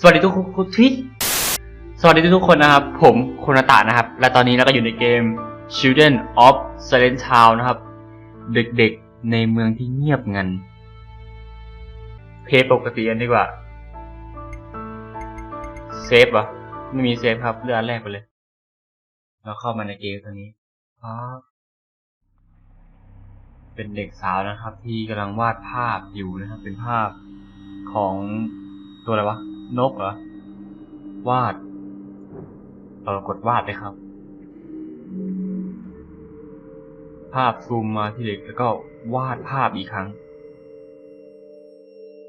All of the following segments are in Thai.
สวัสดีทุกคนที่สวัสดีทุกคนนะครับ ผมคุณตานะครับ และตอนนี้เราก็อยู่ในเกม Children of Silent Town นะครับ เด็กๆในเมืองที่เงียบงัน เพย์ปกติกันดีกว่า เซฟเหรอไม่มีเซฟครับเลือกอันแรกไปเลย เราเข้ามาในเกมตัวนี้เป็นเด็กสาวนะครับ ที่กำลังวาดภาพอยู่นะครับ เป็นภาพของตัวอะไรวะ นกเหรอ วาด เรากดวาดเลยครับ ภาพซูมมาที่เด็กแล้วก็วาดภาพอีกครั้ง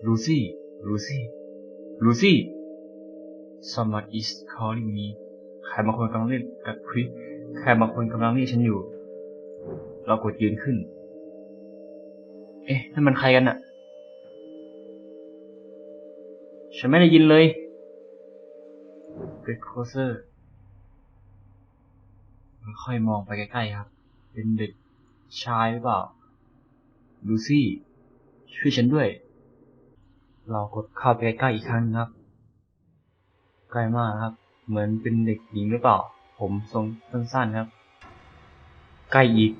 ลูซี่ ลูซี่ ลูซี่ someone is calling me ใครบางคนกำลังเล่นกับคริสใครบางคนกำลังเรียกฉันอยู่ เรากดยืนขึ้น เอ๊ะนั่นมันใครกันอะ ฉันไม่ได้ยินเลย Get closer ค่อยมองไปใกล้ๆครับ เป็นเด็กชายหรือเปล่า ลูซี่ ช่วยฉันด้วย เรากดเข้าไปใกล้ๆอีกครั้งครับ ใกล้มากครับ เหมือนเป็นเด็กหญิงหรือเปล่า ผมทรงสั้นๆครับ ใกล้อีก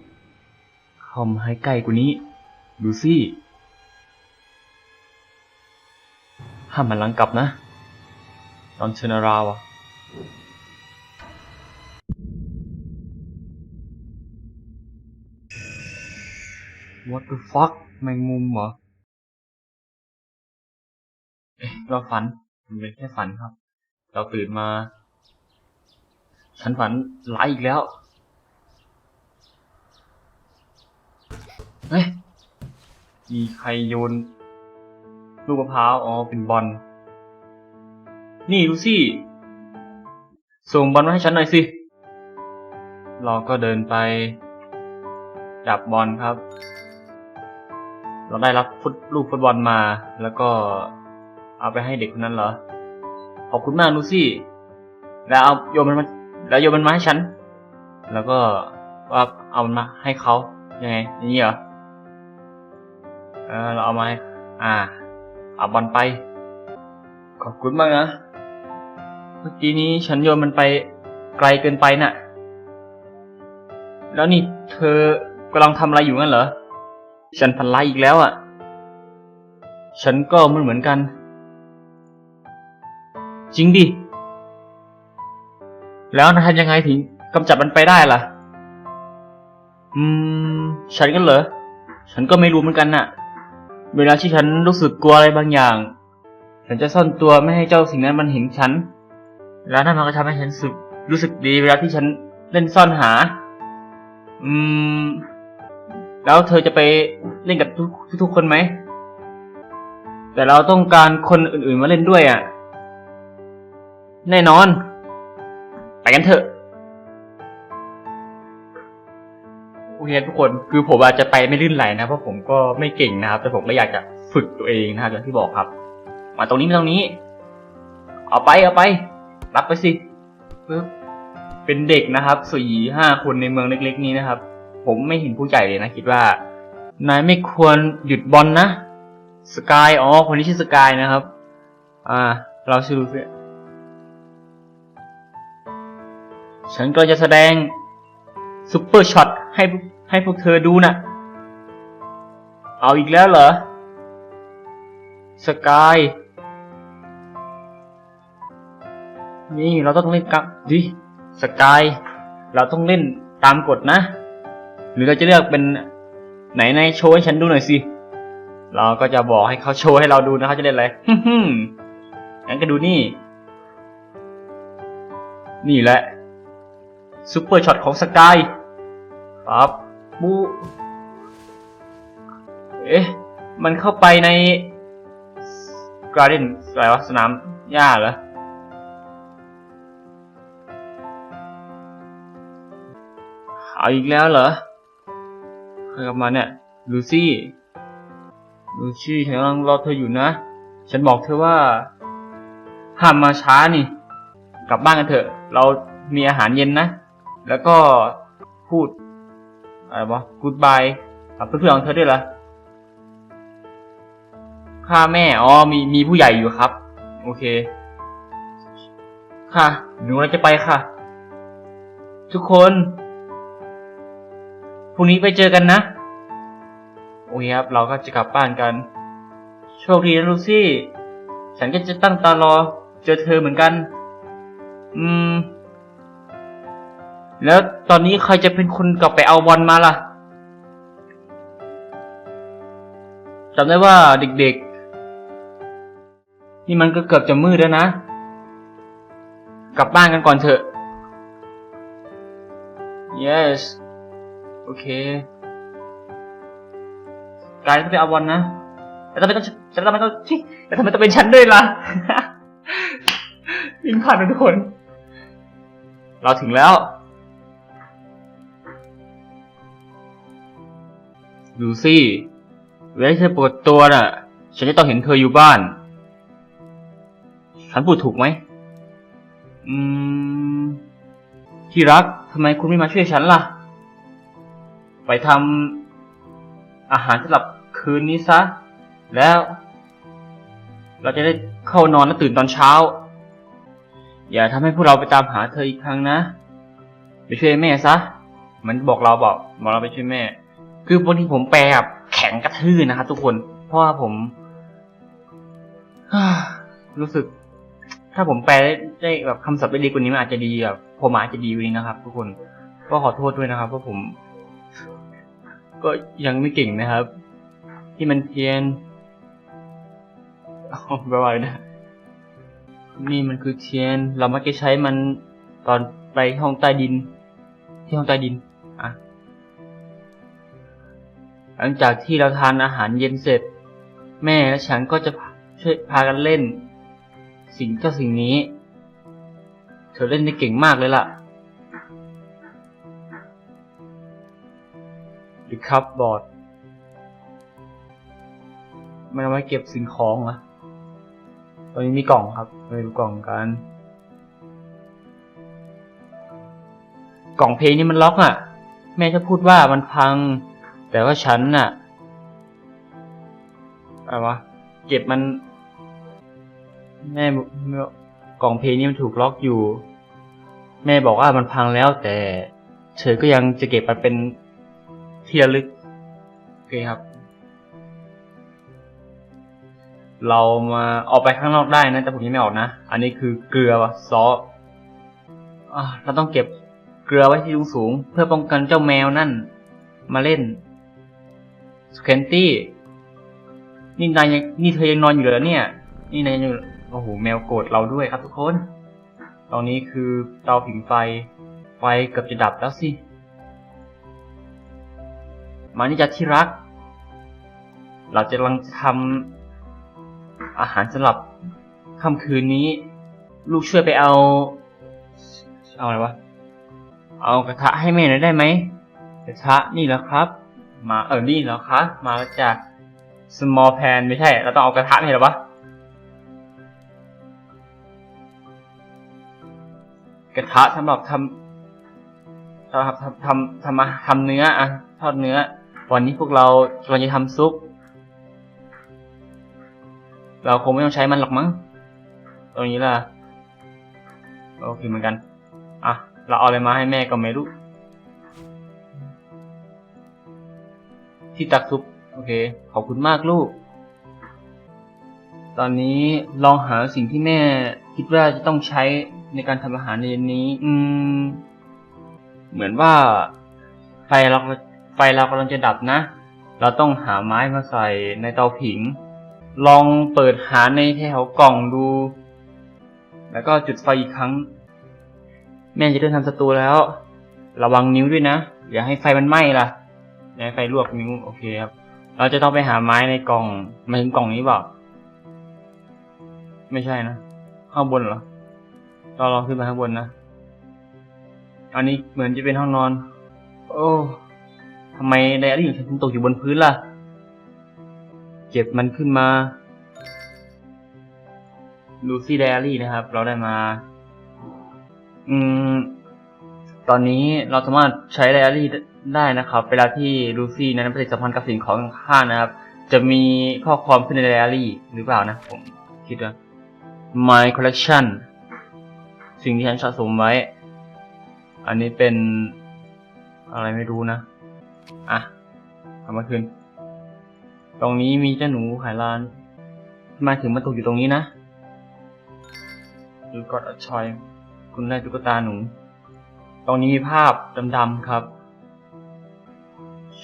เข้ามาให้ใกล้กว่านี้ ลูซี่ ห้ามหันหลังกลับนะ ตอนเชนาราวอะ What the fuck แมงมุมเหรอ เอ๊ะเราฝัน มันเป็นแค่ฝันครับ เราตื่นมา ฉันฝันร้ายอีกแล้วเฮ้ยมีใครโยน ลูกมะพร้าว อ๋อ เป็นบอล นี่ดูสิส่งบอลมาให้ฉันหน่อยสิ เราก็เดินไป จับบอลครับ เราได้รับฟุตลูกฟุตบอลมา แล้วก็เอาไปให้เด็กคนนั้นเหรอ ขอบคุณมากลูซี่ แล้วเอาโยนมันมา แล้วโยนมันมาให้ฉัน แล้วก็ว่าเอามันมาให้เขายังไงอย่างนี้เหรอ เออ เราเอามาให้อ่า เอาบอลไป ขอบคุณมากนะ เมื่อกี้นี้ฉันโยนมันไปไกลเกินไปน่ะ แล้วนี่เธอกำลังทำอะไรอยู่งั้นเหรอ ฉันพันไลอีกแล้วอะ ฉันก็มันเหมือนกัน จริงดิ แล้วนายทำยังไงถึงกำจัดมันไปได้ล่ะ อืม ฉันกันเหรอ ฉันก็ไม่รู้เหมือนกันน่ะ เวลาที่ฉันรู้สึกกลัวอะไรบางอย่าง ฉันจะซ่อนตัวไม่ให้เจ้าสิ่งนั้นมันเห็นฉัน แล้วนั่นมันก็ทำให้ฉันรู้สึกดีเวลาที่ฉันเล่นซ่อนหา อืม แล้วเธอจะไปเล่นกับทุกทุกๆคนไหม แต่เราต้องการคนอื่นๆมาเล่นด้วยอะ แน่นอน ไปกันเถอะ โอเคทุกคนคือผมอาจจะไปไม่ลื่นไหลนะเพราะผมก็ไม่เก่งนะครับ แต่ผมก็อยากจะฝึกตัวเองนะครับอย่างที่บอกครับ มาตรงนี้มาตรงนี้ เอาไปเอาไป รับไปสิปึ๊บเป็นเด็กนะครับสี่ห้าคนในเมืองเล็ก ๆ นี้นะครับ ผมไม่เห็นผู้ใหญ่เลยนะ คิดว่านายไม่ควรหยุดบอลนะสกายอ๋อคนนี้ชื่อสกายนะครับ อ่า เราชื่อฉันก็จะแสดง ซุปเปอร์ช็อตให้ให้พวกเธอดูนะ่ะ เอาอีกแล้วเหรอ สกาย นี่เราต้องเล่นกับดิสกาย เราต้องเล่นตามกฎนะ หรือเราจะเลือกเป็นไหนในโชว์ให้ฉันดูหน่อยสิ เราก็จะบอกให้เขาโชว์ให้เราดูนะเขาจะเล่นอะไรฮึ่มงั้นก็ดูนี่ นี่แหละซุปเปอร์ช็อตของสกาย ครับบูเอ๊ะ มันเข้าไปในกร์เดนอะไรวะสนามหญ้าเหรอเอาอีกแล้วเหรอใครกลับมาเนี่ยลูซี่ลูซี่ฉันกำลังรอเธออยู่นะ ฉันบอกเธอว่าห้ามมาช้านี่ กลับบ้านกันเถอะ เรามีอาหารเย็นนะ แล้วก็พูด อะไรวะ goodbye กับเพื่อนๆของเธอด้วยเหรอข้าแม่ อ๋อ มีมีผู้ใหญ่อยู่ครับ โอเค ค่ะ หนูเราจะไปค่ะ ทุกคนพรุ่งนี้ไปเจอกันนะ โอเคครับ เราก็จะกลับบ้านกัน โชคดีนะลูซี่ ฉันก็จะตั้งตารอ เจอเธอเหมือนกัน อืม แล้วตอนนี้ใครจะเป็นคนกลับไปเอาบอลมาล่ะจำได้ว่าเด็กๆ นี่มันก็เกือบจะมืดแล้วนะ กลับบ้านกันก่อนเถอะ yes โอเคกายต้องไปเอาบอลนะแต่ทำไมต้องแต่ทำไมต้องชิแต่ทำไมต้องเป็นฉันด้วยล่ะวิ่งผ่านไปทุกคน เราถึงแล้ว ดูสิเวลาเธอปวดตัวน่ะ ฉันจะต้องเห็นเธออยู่บ้าน ฉันพูดถูกไหม อืม ที่รักทำไมคุณไม่มาช่วยฉันล่ะ ไปทำอาหารสำหรับคืนนี้ซะ แล้ว เราจะได้เข้านอนและตื่นตอนเช้า อย่าทำให้พวกเราไปตามหาเธออีกครั้งนะ ไปช่วยแม่ซะ มันบอกเราบอกบอกเราไปช่วยแม่ คือบางทีผมแปลแบบแข็งกระทือนะครับทุกคน เพราะว่าผมรู้สึก ถ้าผมแปลได้ได้แบบคำศัพท์ได้ดีกว่านี้มันอาจจะดีแบบผมอาจจะดีกว่านี้นะครับ ทุกคน ก็ขอโทษด้วยนะครับเพราะผม ก็ยังไม่เก่งนะครับ ที่มันเพี้ยนเอาไปว่านะนี่มันคือเทียน เรามักจะใช้มันตอนไปห้องใต้ดิน ที่ห้องใต้ดิน หลังจากที่เราทานอาหารเย็นเสร็จ แม่และฉันก็จะช่วยพากันเล่น สิ่งเจ้าสิ่งนี้ เธอเล่นได้เก่งมากเลยล่ะหรือคัพบอร์ดมันเอาไว้เก็บสิ่งของเหรอะตอนนี้มีกล่องครับไปดูกล่องกัน กล่องเพลงนี่มันล็อกอะ แม่จะพูดว่ามันพัง แต่ว่าฉันน่ะอะไรวะเก็บมันแม่กล่องเพลงนี่มันถูกล็อกอยู่ แม่บอกว่ามันพังแล้วแต่เธอก็ยังจะเก็บมันเป็นที่ระลึกโอเคครับ เรามาออกไปข้างนอกได้นะแต่ผมยังไม่ออกนะ อันนี้คือเกลือวะซอสอ่เราต้องเก็บเกลือไว้ที่สูง เพื่อป้องกันเจ้าแมวนั่น มาเล่น สเคนตี้ นี่นายยังนี่เธอยังนอนอยู่เหรอเนี่ย นี่นายยังอยู่โอ้โหแมวโกรธเราด้วยครับทุกคน ตอนนี้คือเตาผิงไฟ ไฟเกือบจะดับแล้วสิ มานี่จะที่รัก เราจะกำลังทำอาหารสำหรับค่ำคืนนี้ ลูกช่วยไปเอา เอาอะไรวะ เอากระทะให้แม่หน่อยได้ไหมกระทะนี่แหละครับ มาเออนี่เหรอคะมาจาก small pan ไม่ใช่ เราต้องเอากระทะนี่เหรอวะ กระทะสำหรับทำสำหรับทำทำทำมาทำเนื้ออะทอดเนื้อ วันนี้พวกเราเราจะทำซุป เราคงไม่ต้องใช้มันหรอกมั้ง ตรงนี้ล่ะ โอเคเหมือนกัน อะ เราเอาอะไรมาให้แม่ก็ไม่รู้ ที่ตักซุปโอเค ขอบคุณมากลูก ตอนนี้ลองหาสิ่งที่แม่คิดว่าจะต้องใช้ในการทำอาหารในเย็นนี้ อืม เหมือนว่า ไฟเราไฟเรากำลังจะดับนะ เราต้องหาไม้มาใส่ในเตาผิง ลองเปิดหาในแถวกล่องดู แล้วก็จุดไฟอีกครั้ง แม่จะเริ่มทำสตูแล้ว ระวังนิ้วด้วยนะ อย่าให้ไฟมันไหม้ล่ะ ย่าให้ไฟลวกนิ้วโอเคครับ เราจะต้องไปหาไม้ในกล่องหมายถึงกล่องนี้เปล่าไม่ใช่นะ ข้างบนเหรอเราลองขึ้นไปข้างบนนะ อันนี้เหมือนจะเป็นห้องนอน โอ้ทำไมไดอารี่ของฉันถึงตกอยู่บนพื้นล่ะ เก็บมันขึ้นมาลูซี่ไดอารี่นะครับ เราได้มา อืม ตอนนี้เราสามารถใช้ไดอารี่ ได้นะครับ เวลาที่ลูซี่นั้นปฏิสัมพันธ์กับสิ่งของข้างๆนะครับ จะมีข้อความขึ้นในไดอารี่หรือเปล่านะ ผมคิดว่า my collection สิ่งที่ฉันสะสมไว้ อันนี้เป็นอะไรไม่รู้นะ อะเอามาคืน ตรงนี้มีเจ้าหนูขายร้านมาถึงมาตกอยู่ตรงนี้นะดูกอดอชอยคุณได้ตุ๊กตาหนู ตรงนี้มีภาพดำๆครับ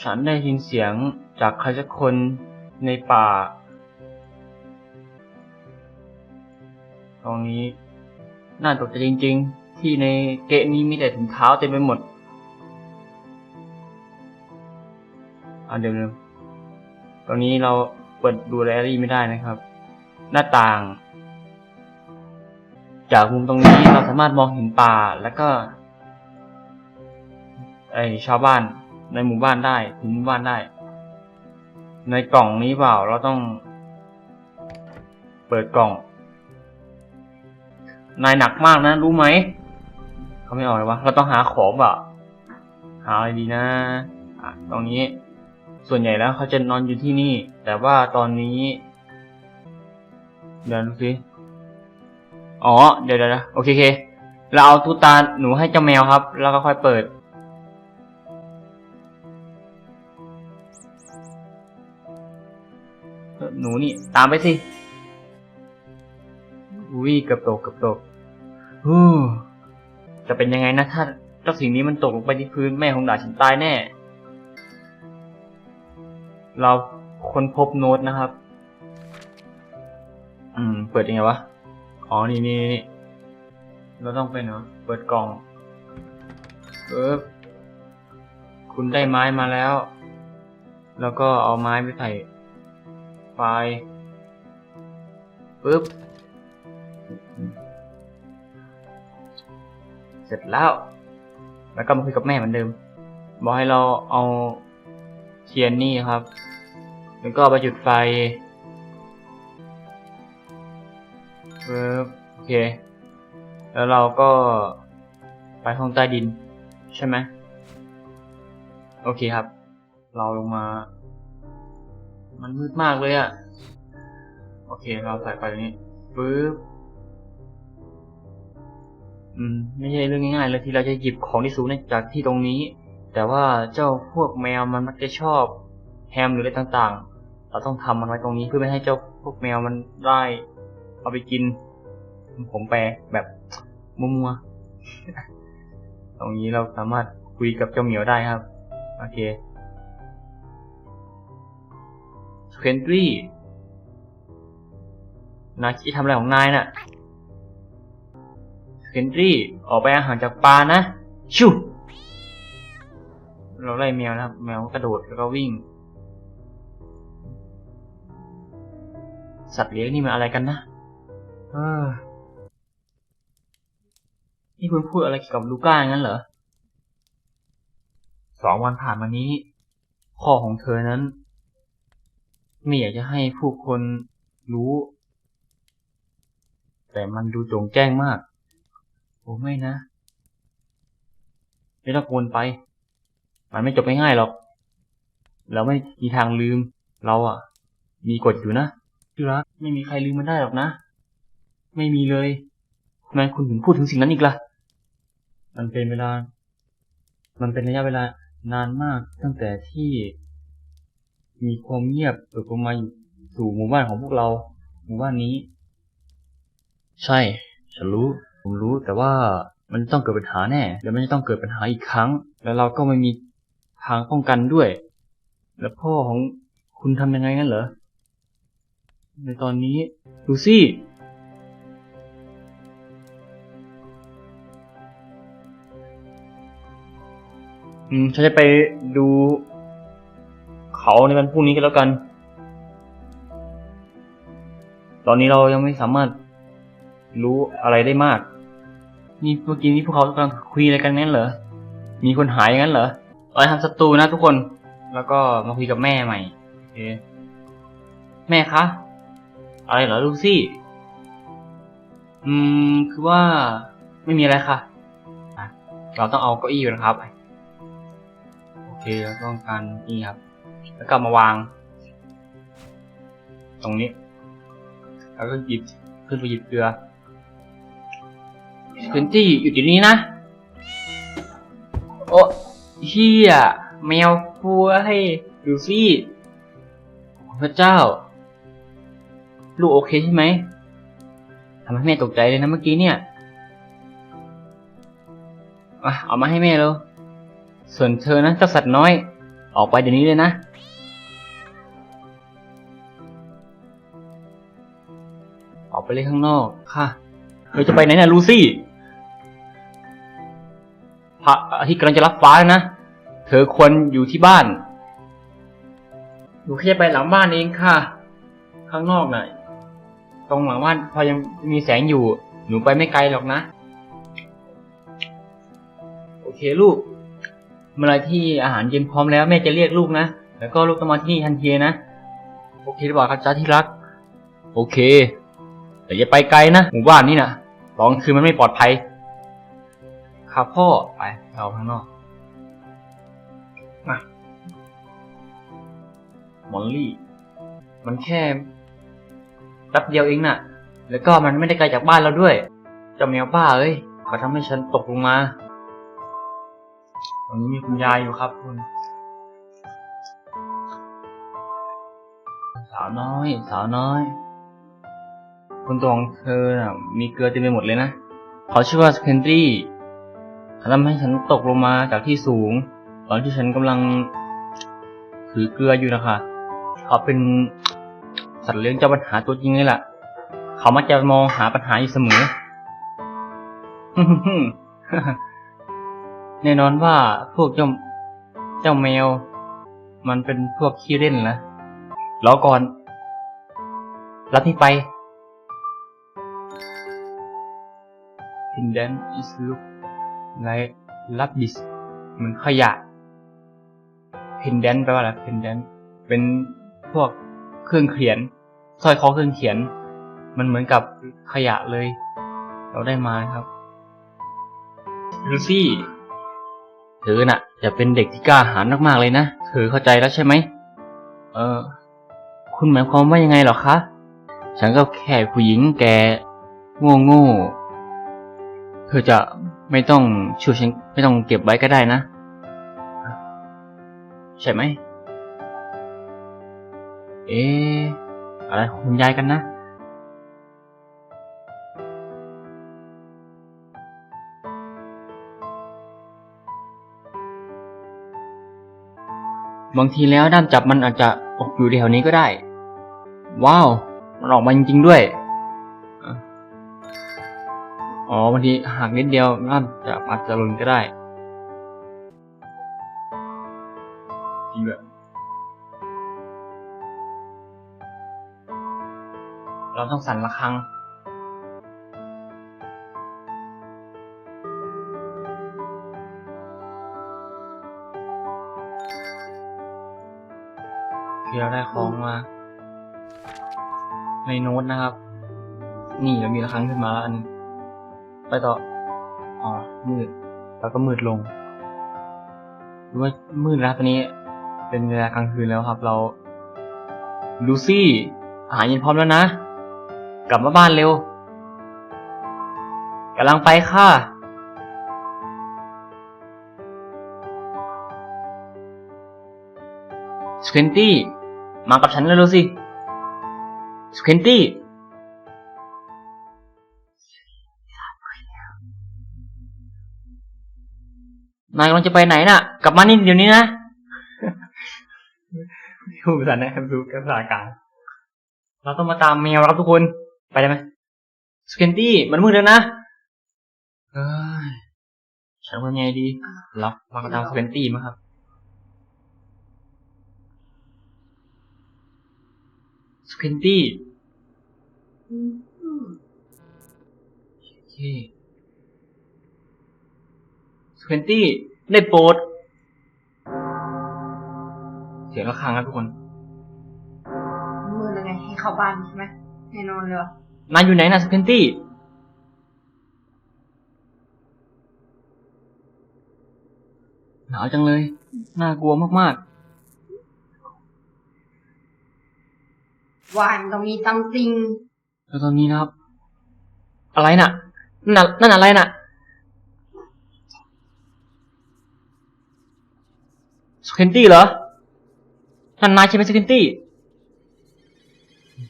ฉันได้ยินเสียงจากใครสักคนในป่า ตรงนี้ น่าตกใจจริง ๆ ที่ในเกะนี้มีแต่ถุงเท้าเต็มไปหมด อ่าเดี๋ยวตรงนี้เราเปิดดูแลรี่ไม่ได้นะครับ หน้าต่าง จากมุมตรงนี้เราสามารถมองเห็นป่าแล้วก็ ไอชาวบ้าน ในหมู่บ้านได้ถึงหมู่บ้านได้ ในกล่องนี้เปล่าเราต้อง เปิดกล่อง นายหนักมากนะ รู้ไหมเขาไม่ออกเลยวะเราต้องหาของเปล่าหาอะไรดีนะอะตรงนี้ ส่วนใหญ่แล้วเขาจะนอนอยู่ที่นี่ แต่ว่าตอนนี้ เดี๋ยวดูสิอ๋อ เดี๋ยวเดี๋ยวโอเคเคเราเอาตุ๊ตาหนูให้เจ้าแมวครับ แล้วก็ค่อยเปิด หนูนี่ ตามไปสิ อุ้ยเกือบตกเกือบตกฮู้จะเป็นยังไงนะถ้าเจ้าสิ่งนี้มันตกลงไปที่พื้นแม่คงด่าฉันตายแน่ เราค้นพบโน้ตนะครับ อืม เปิดยังไงวะ อ๋อ นี่นี่นี่เราต้องไปเนาะเปิดกล่องเอ๊บคุณได้ไม้มาแล้ว แล้วก็เอาไม้ไปใส่ ไฟล์ปึ๊บ เสร็จแล้ว แล้วก็มาคุยกับแม่เหมือนเดิม บอกให้เราเอาเทียนนี่ครับ แล้วก็ไปจุดไฟปึ๊บ โอเค แล้วเราก็ไปห้องใต้ดิน ใช่ไหม โอเคครับ เราลงมา มันมืดมากเลยอะโอเคเราใส่ไฟตรงนี้ปึ๊บอืม ไม่ใช่เรื่องง่ายๆเลยที่เราจะหยิบของที่สูงจากที่ตรงนี้ แต่ว่าเจ้าพวกแมวมันมักจะชอบแฮมหรืออะไรต่างๆ เราต้องทำมันไว้ตรงนี้เพื่อไม่ให้เจ้าพวกแมวมันได้เอาไปกิน ผมแปลแบบมัวๆตรงนี้เราสามารถคุยกับเจ้าเหมียวได้ครับ โอเค สเคนตรีนายคิดทำอะไรของนายน่ะสเคนตรีออกไปอาหารจากปลานะ ชิวเราไล่แมวนะครับ แมวกระโดดแล้วก็วิ่ง สัตว์เลี้ยงนี่มันอะไรกันนะเออนี่คุณพูดอะไรเกี่ยวกับลูก้างั้นเหรอ สองวันผ่านมานี้พ่อของเธอนั้น ไม่อยากจะให้ผู้คนรู้ แต่มันดูโจงแจ้งมาก โอ้ไม่นะ ไม่ต้องกวลไป มันไม่จบง่ายๆหรอก เราไม่มีทางลืม เราอะ มีกฎอยู่นะที่รักไม่มีใครลืมมันได้หรอกนะ ไม่มีเลยทำไมคุณถึงพูดถึงสิ่งนั้นอีกล่ะ มันเป็นเวลา มันเป็นระยะเวลานานมากตั้งแต่ที่ มีความเงียบตกลงมาอยู่สู่หมู่บ้านของพวกเรา หมู่บ้านนี้ ใช่ ฉันรู้ ผมรู้ แต่ว่ามันจะต้องเกิดปัญหาแน่ แล้วมันจะต้องเกิดปัญหาอีกครั้ง แล้วเราก็ไม่มีทางป้องกันด้วย แล้วพ่อของคุณทำยังไงงั้นเหรอ ในตอนนี้ดูสิอืมฉันจะไปดู เขาในวันพรุ่งนี้กันแล้วกัน ตอนนี้เรายังไม่สามารถรู้อะไรได้มาก นี่เมื่อกี้นี้พวกเขากำลังคุยอะไรกันงั้นเหรอ มีคนหายงั้นเหรอเราทำศัตรูนะทุกคน แล้วก็มาคุยกับแม่ใหม่โอแม่คะ อะไรเหรอลูซี่ อืม คือว่าไม่มีอะไรค่ะอะ เราต้องเอาเก้าอี้นะครับ โอเคเราต้องการนี่ครับ แล้วก็มาวาง ตรงนี้ แล้วก็หยิบขึ้นไปหยิบเกลือสควินตี้อยู่ที่นี้นะ โอ้เฮียแมวกลัวให้ดูสิพระเจ้า ลูกโอเคใช่ไหมทำให้แม่ตกใจเลยนะเมื่อกี้เนี่ยอะเอามาให้แม่แล้ว ส่วนเธอนะเจ้าสัตว์น้อย ออกไปเดี๋ยวนี้เลยนะ ออกไปเลยข้างนอกค่ะเธอจะไปไหนน่ะลูซี่พระอาทิตย์กำลังจะรับฟ้าแล้วนะ เธอควรอยู่ที่บ้านหนูแค่ไปหลังบ้านเองค่ะ ข้างนอกหน่ะตรงหลังบ้านพอยังมีแสงอยู่ หนูไปไม่ไกลหรอกนะ โอเคลูก เมื่อไรที่อาหารเย็นพร้อมแล้วแม่จะเรียกลูกนะ แล้วก็ลูกต้องมาที่นี่ทันทีนะ โอเคหรือเปล่าครับจ้าที่รัก โอเค แต่อย่าไปไกลนะหมู่บ้านนี่นะตอนคืนมันไม่ปลอดภัย ครับพ่อ ไป เราข้างนอก มามอลลี่ มันแค่แป๊บเดียวเองน่ะ แล้วก็มันไม่ได้ไกลจากบ้านเราด้วยจ้าแมวบ้าเอ้ยเขาทำให้ฉันตกลงมา นี้มีคุณยายอยู่ครับคุณ สาวน้อย สาวน้อยคุณตัวของเธอน่ะ มีเกลือเต็มไปหมดเลยนะ เขาชื่อว่าสเคนตรีเขาทำให้ฉันตกลงมาจากที่สูง ตอนที่ฉันกำลังถือเกลืออยู่นะคะ เขาเป็นสัตว์เลี้ยงเจ้าปัญหาตัวจริงเลยล่ะ เขามักจะมองหาปัญหาอยู่เสมอ แน่นอนว่าพวกเจ้าเจ้าแมว มันเป็นพวกขี้เล่นนะรอก่อน รับที่ไป Pendant is look like rubbish เหมือนขยะ Pendant แปลว่าอะไร Pendant เป็นพวกเครื่องเขียนสร้อยคอเครื่องเขียน มันเหมือนกับขยะเลย เราได้มาครับลูซี่ เธอน่ะจะเป็นเด็กที่กล้าหาญมากๆเลยนะ เธอเข้าใจแล้วใช่ไหม เออ คุณหมายความว่ายังไงหรอคะ ฉันก็แค่ผู้หญิงแกโง่โง่ๆเธอจะไม่ต้องช่วยฉันไม่ต้องเก็บไว้ก็ได้นะ ใช่ไหม เอ๊อะไรของคุณยายกันนะ บางทีแล้วด้ามจับมันอาจจะตกอยู่แถวนี้ก็ได้ ว้าว มันออกมาจริงๆด้วย อ๋อบางทีหักนิดเดียวด้ามจับอาจจะหล่นก็ได้จริงด้วยเราต้องสั่นระฆัง ที่เราได้ของมา ในโน้ตนะครับ นี่เรามีระฆังขึ้นมาอัน ไปต่อ อ๋อ มืด แล้วก็มืดลงหรือว่ามืดแล้วตอนนี้ เป็นเวลากลางคืนแล้วครับ เรา ลูซี่อาหารเย็นพร้อมแล้วนะ กลับมาบ้านเร็วกำลังไปค่ะสควินตี้ มากับฉันเร็วๆสิสควินตี้นายกำลังจะไปไหนน่ะ กลับมานี่เดี๋ยวนี้นะพูดภาษาไหนครับดูภาษากลางเราต้องมาตามแมวครับทุกคน ไปได้ไหมสควินตี้มันมืดแล้วนะเอ้ยฉันว่าไงดีรับมาตามสควินตี้มาครับ ควินตี้โอเคสควินตี้ได้โปรดเสียงระฆังครับทุกคน มือแล้วไงให้เข้าบ้านใช่ไหมให้นอนเลยวะนายอยู่ไหนนะสควินตี้ หนาวจังเลย น่ากลัวมาก วายมันต้องมีซัมติงๆแล้วตอนนี้นะครับ อะไรน่ะนั่นน่ะนั่นอะไรน่ะสเคนตี้เหรอนั่นนายใช่ไหมสเคนตี้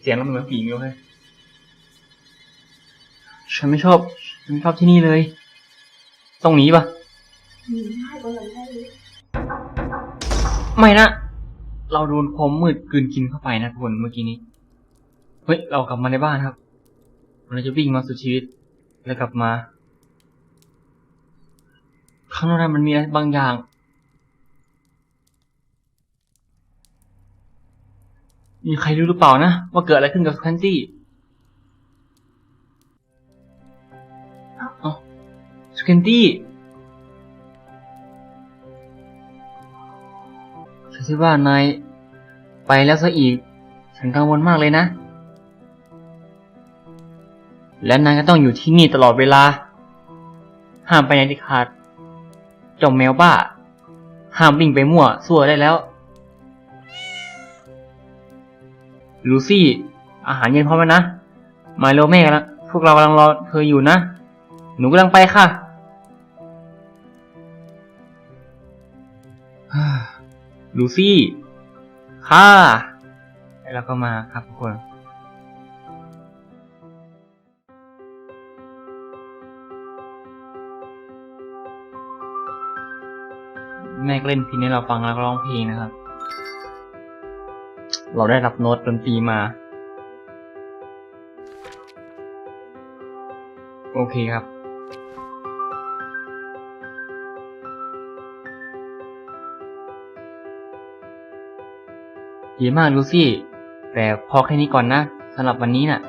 เสียงแล้วมันเหมือนผีเลยเว้ยฉันไม่ชอบฉันไม่ชอบที่นี่เลย ต้องหนีปะหนีได้ก็เลยได้เลยไม่นะ เราโดนความมืดกลืนกินเข้าไปนะทุกคนเมื่อกี้นี้ เฮ้ย เรากลับมาในบ้านครับ เราจะวิ่งมาสุดชีวิต แล้วกลับมาข้างนอกนั้นมันมีอะไรบางอย่าง มีใครรู้หรือเปล่านะ ว่าเกิดอะไรขึ้นกับสแคนตี้อ้าสแคนตี้ฉันคิดว่านายไปแล้วซะอีก ฉันกังวลมากเลยนะ และนายก็ต้องอยู่ที่นี่ตลอดเวลา ห้ามไปไหนที่ขาดเจ้าแมวบ้า ห้ามวิ่งไปมั่วซั่วได้แล้ว ลูซี่ อาหารเย็นพร้อมแล้วนะ มาโลแม่กันละพวกเรากำลังรอเธออยู่นะ หนูกำลังไปค่ะลูซี่ ค่ะ แล้วก็มาครับทุกคน แม่ก็เล่นเพลงให้เราฟังแล้วก็ร้องเพลงนะครับ เราได้รับโน้ตดนตรีมา โอเคครับ ดีมากลูซี่ แต่พอแค่นี้ก่อนนะสำหรับวันนี้น่ะ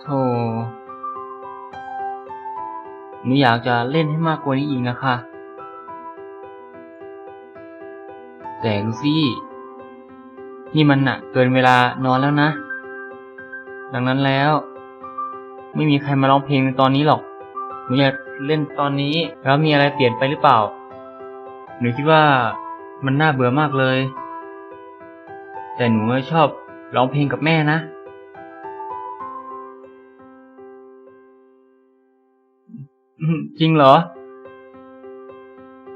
โธ่ หนูอยากจะเล่นให้มากกว่านี้อีกนะคะ แต่ลูซี่ นี่มันน่ะเกินเวลานอนแล้วนะ ดังนั้นแล้ว ไม่มีใครมาร้องเพลงในตอนนี้หรอก หนูอยากเล่นตอนนี้ แล้วมีอะไรเปลี่ยนไปหรือเปล่า หนูคิดว่ามันน่าเบื่อมากเลย แต่หนูชอบร้องเพลงกับแม่นะ จริงเหรอ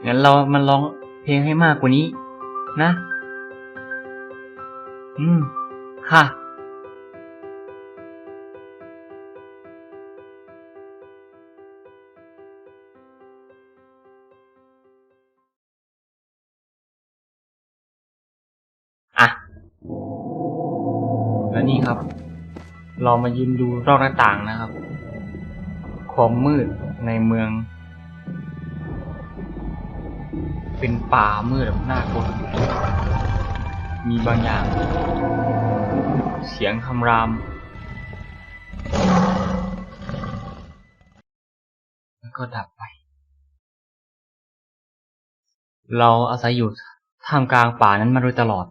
งั้นเรามันร้องเพลงให้มากกว่านี้ นะ อืม ค่ะอะและนี่ครับ เรามายืนดูรอบหน้าต่างนะครับ ความมืด ในเมือง เป็นป่ามืดแบบน่ากลัวมีบางอย่าง เสียงคำราม แล้วก็ดับไป เราอาศัยอยู่ท่ามกลางป่านั้นมาโดยตลอด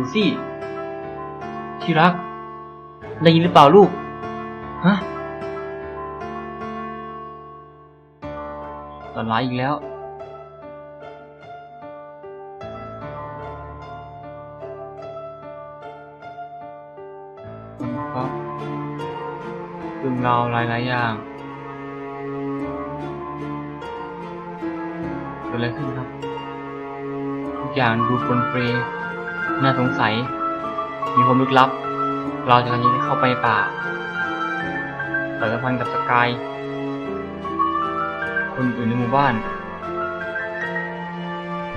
ลูซี่ที่รักได้ยินหรือเปล่าลูก ฮะตอนร้ายอีกแล้ว ก็เรื่องราวหลายๆอย่างเกิดอะไรขึ้นครับ ทุกอย่างดูปนเปร น่าสงสัย มีความลึกลับ เราจะกำลังจะเข้าไปป่าสายสัมพันธ์กับสกาย คนอื่นในหมู่บ้าน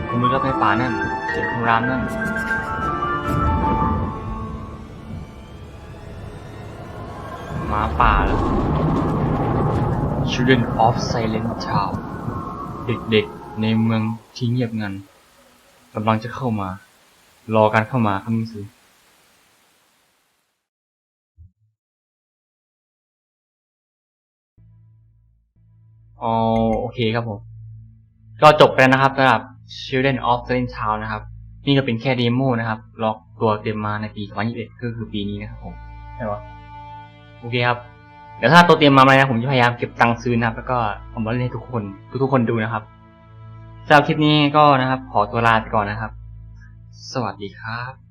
ความลึกลับในป่านั่น เสียงคำรามนั่นหมาป่าแล้ว Children of Silent Town เด็กๆในเมืองที่เงียบงันกำลังจะเข้ามา รอการเข้ามาครับมึงสิอ๋อโอเคครับผม ก็จบไปนะครับสำหรับ Children of Silent Town นะครับ นี่ก็เป็นแค่เดโมนะครับ ล็อกตัวเต็มมาในปี 2021 ก็คือปีนี้นะครับผม ใช่ปะโอเคครับไปดี๋ยวถ้าตัวเตรียมมาไหมนะ ผมจะพยายามเก็บตังค์ซื้อนะครับ แล้วก็ผมมาเล่นให้ทุกคน ทุกๆคนดูนะครับสำหรับคลิปนี้ก็นะครับ ขอตัวลาไปก่อนนะครับ สวัสดีครับ